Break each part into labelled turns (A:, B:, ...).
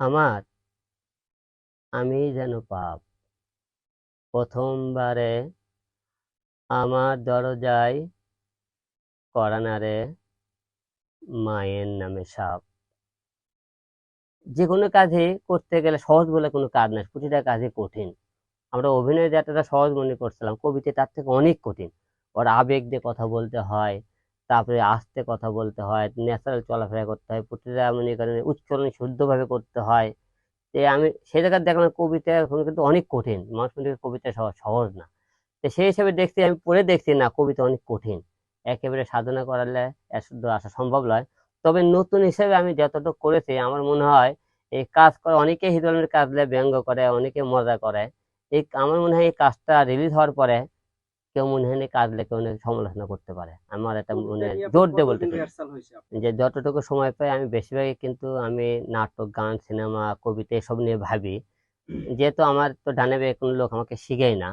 A: আমার আমি যেন পাপ। প্রথমবারে আমার দরজায় করানারে মায়ের নামে সাপ। যে কোনো কাজে করতে গেলে সহজ বলে কোনো কাজ না প্রতিটা কাজে কঠিন। আমরা অভিনয় যেটা সহজ মনে করছিলাম, কবিতা তার থেকে অনেক কঠিন। ওর আবেগ দিয়ে কথা বলতে হয় তারপরে আস্তে কথা বলতে হয় ন্যাচারাল চলাফেরা করতে হয়, প্রতিটা মনে করেন উচ্চারণ শুদ্ধভাবে করতে হয়। তো আমি সেই জায়গায় দেখলাম কবিতা এখন কিন্তু অনেক কঠিন, মানুষ মনে কবিতা সহজ না। তো সেই হিসেবে দেখছি, আমি পড়ে দেখছি না কবিতা অনেক কঠিন। একেবারে সাধনা করালে শুদ্ধ আসা সম্ভব নয়। তবে নতুন হিসেবে আমি যতটুকু করেছি, আমার মনে হয় এই কাজ করে, অনেকে হিরোইনের কাজ ব্যঙ্গ করে, অনেকে মজা করে। এই আমার মনে হয় এই কাজটা রিলিজ হওয়ার পরে কেউ মনে হয় কাজ লেখে অনেক সমালোচনা করতে পারে। আমার এটা মনে জোর দিয়ে বলতে পারি? যে যতটুকু সময় পাই আমি বেশিরভাগই কিন্তু আমি নাটক গান সিনেমা কবিতা এসব নিয়ে ভাবি। যেহেতু আমার তো ডানে বাঁয়ে কোনো লোক আমাকে শিখেই না।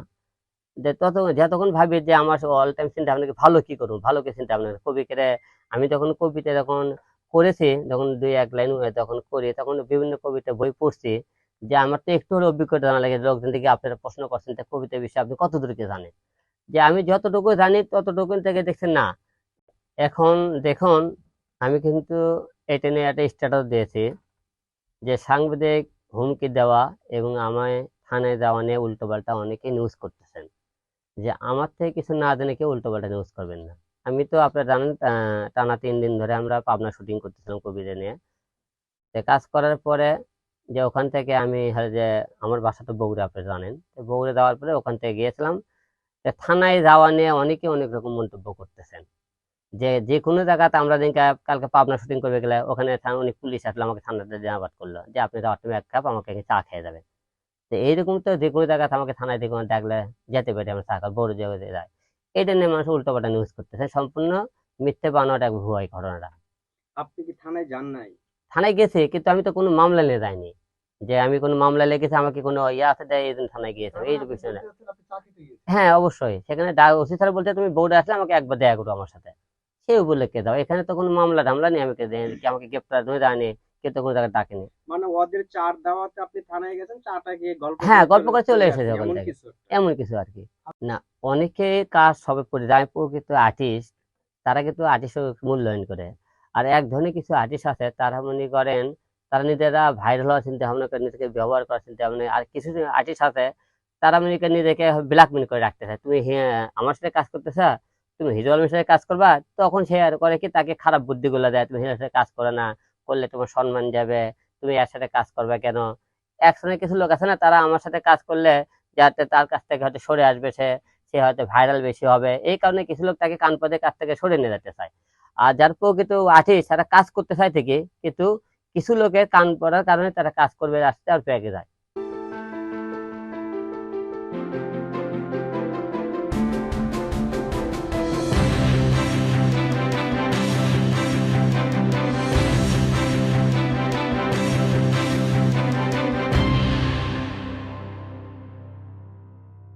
A: যে তত যতক্ষণ ভাবি যে আমার অল টাইম চিন্তা ভাবনা কি ভালো কি করুন ভালো কি চিন্তা ভাবনা কবি করে আমি যখন কবিতা যখন করেছি যখন দুই এক লাইন তখন করি তখন বিভিন্ন কবিতা বই পড়ছি যে আমার তো একটু হলেও অভিজ্ঞতা জানা লাগে লোকজন থেকে আপনারা প্রশ্ন করছেন যে কবিতা বিষয়ে আপনি কত দূর কি জানেন? যে আমি যতটুকু জানি ততটুকু থেকে দেখছেন না। এখন দেখুন, আমি কিন্তু এটা নিয়ে একটা স্ট্যাটাস দিয়েছি যে সাংবাদিক হুমকি দেওয়া এবং আমায় থানায় যাওয়া নিয়ে উল্টোপাল্টা অনেকে নিউজ করতেছেন। যে আমার থেকে কিছু না জেনে কেউ উল্টোপাল্টা নিউজ করবেন না। আমি তো আপনারা জানেন টানা তিন দিন ধরে আমরা পাবনা শুটিং করতেছিলাম কবিতা নিয়ে। তো কাজ করার পরে যে ওখান থেকে আমি যে আমার বাসা তো বগুড়া, আপনি জানেন। বগুড়া যাওয়ার পরে ওখান থেকে গিয়েছিলাম। থানায় যাওয়া নিয়ে অনেকে অনেক রকম মন্তব্য করতেছেন। যে যে কোনো জায়গাতে আমরা দিনকে কালকে পাবনা শুটিং করবে গেলে ওখানে অনেক পুলিশ আসলো আমাকে থানাতে জানাবাদ করল। যে আপনি যাওয়ার টাইমে এক কাপ আমাকে চা খেয়ে যাবেন। তো এইরকম তো যে কোনো জায়গাতে আমাকে থানায় দেখে দেখলে যেতে পারি আমরা চা খাব বড় জায়গায় যায়। এটা নিয়ে মানুষ উল্টোপাল্টা নিউজ করতেছে। সম্পূর্ণ মিথ্যে বানোয়াটা এক ভুয়াই ঘটনাটা।
B: আপনি কি থানায় যান নাই?
A: থানায় গেছে কিন্তু আমি তো কোনো মামলা নিয়ে যাইনি। যে আমি কোনো মামলা লেগেছে আমাকে কোনো ইয়ে আছে দেয় এই জন্য থানায় গিয়েছে। এই বিষয় না হ্যাঁ অবশ্যই। সেখানে ওসি স্যার বলছে তুমি বোর্ডে আসলে আমাকে একবার দেখা করো আমার সাথে। সেও বলে কে দাও। এখানে তো কোনো মামলা টামলা নেই আমাকে দেয় কি আমাকে গ্রেপ্তার ধরে দেয়নি কেউ তো কোনো জায়গায় ডাকেনি।
B: মানে ওদের চার দাওয়াতে আপনি থানায় গেছেন চাটা গিয়ে গল্প
A: হ্যাঁ, গল্প করে চলে এসেছে ওখান
B: এমন
A: থেকে।
B: কিছু
A: এমন কিছু আর কি। না অনেকে কাজ সবে করে যায় প্রকৃত আর্টিস্ট তারা কিন্তু আর্টিস্ট মূল্যায়ন করে। আর এক ধরনের কিছু আর্টিস্ট আছে তারা মনে করেন তারা নিজেরা ভাইরাল হওয়ার চিন্তা ভাবনা করে নিজেকে ব্যবহার করার চিন্তা ভাবনা আর কিছু আর্টিস্ট আছে, তারা করেন নিজেকে ব্ল্যাকমেল করে রাখতে চায় তুমি হ্যাঁ আমার সাথে কাজ করতেছ? তুমি হিরো আলমের সাথে কাজ করবা? তখন সে আর করে কি তাকে খারাপ বুদ্ধিগুলো দেয়, তুমি হিরোর সাথে কাজ করে না, করলে তোমার সম্মান যাবে, তুমি এর সাথে কাজ করবে কেন? একসঙ্গে কিছু লোক আছে না, তারা আমার সাথে কাজ করলে যাতে তার কাছ থেকে হয়তো সরে আসবে সে সে হয়তো ভাইরাল বেশি হবে। এই কারণে কিছু লোক তাকে কান পদে কাছ থেকে সরে নিয়ে যেতে চায়। আর যার প্রকৃত আর্টিস্ট তারা কাজ করতে চায় ঠিকই, কিন্তু কিছু লোকের কান পড়ার কারণে তারা কাজ করবে রাস্তায় আর পেয়ে যায়।